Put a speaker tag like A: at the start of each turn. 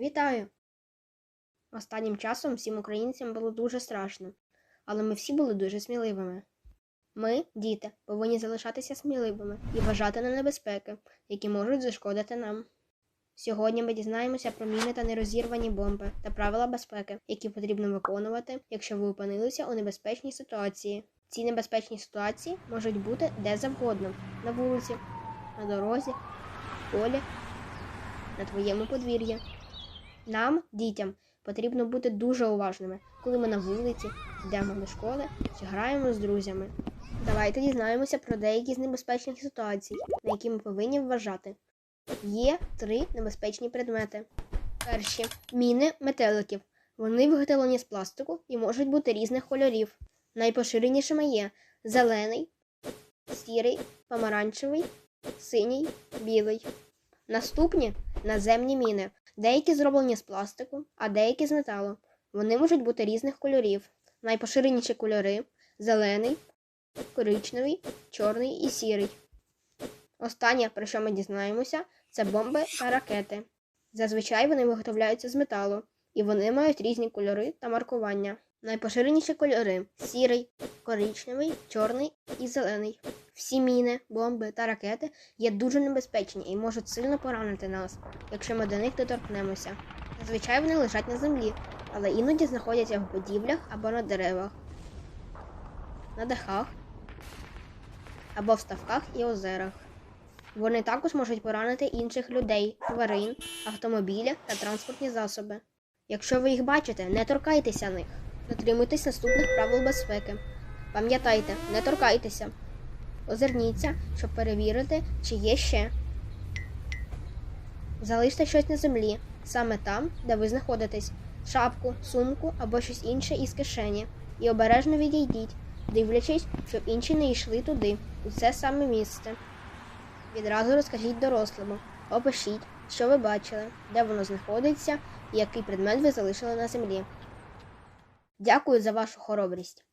A: Вітаю! Останнім часом всім українцям було дуже страшно, але ми всі були дуже сміливими. Ми, діти, повинні залишатися сміливими і вважати на небезпеки, які можуть зашкодити нам. Сьогодні ми дізнаємося про міни та нерозірвані бомби та правила безпеки, які потрібно виконувати, якщо ви опинилися у небезпечній ситуації. Ці небезпечні ситуації можуть бути де завгодно на вулиці, на дорозі, в полі, на твоєму подвір'ї. Нам, дітям, потрібно бути дуже уважними, коли ми на вулиці, йдемо до школи чи граємо з друзями. Давайте дізнаємося про деякі з небезпечних ситуацій, на які ми повинні вважати. Є три небезпечні предмети. Перші міни метеликів. Вони виготовлені з пластику і можуть бути різних кольорів. Найпоширенішими є зелений, сірий, помаранчевий, синій, білий. Наступні наземні міни. Деякі зроблені з пластику, а деякі з металу. Вони можуть бути різних кольорів. Найпоширеніші кольори зелений, коричневий, чорний і сірий. Останнє, про що ми дізнаємося, це бомби та ракети. Зазвичай вони виготовляються з металу, і вони мають різні кольори та маркування. Найпоширеніші кольори сірий, коричневий, чорний і зелений. Всі міни, бомби та ракети є дуже небезпечні і можуть сильно поранити нас, якщо ми до них доторкнемося. Зазвичай вони лежать на землі, але іноді знаходяться в будівлях або на деревах, на дахах або в ставках і озерах. Вони також можуть поранити інших людей, тварин, автомобілі та транспортні засоби. Якщо ви їх бачите, не торкайтеся них. Дотримуйтесь наступних правил безпеки. Пам'ятайте, не торкайтеся. Озирніться, щоб перевірити, чи є ще. Залиште щось на землі, саме там, де ви знаходитесь, шапку, сумку або щось інше із кишені. І обережно відійдіть, дивлячись, щоб інші не йшли туди, у це саме місце. Відразу розкажіть дорослому, опишіть, що ви бачили, де воно знаходиться і який предмет ви залишили на землі. Дякую за вашу хоробрість.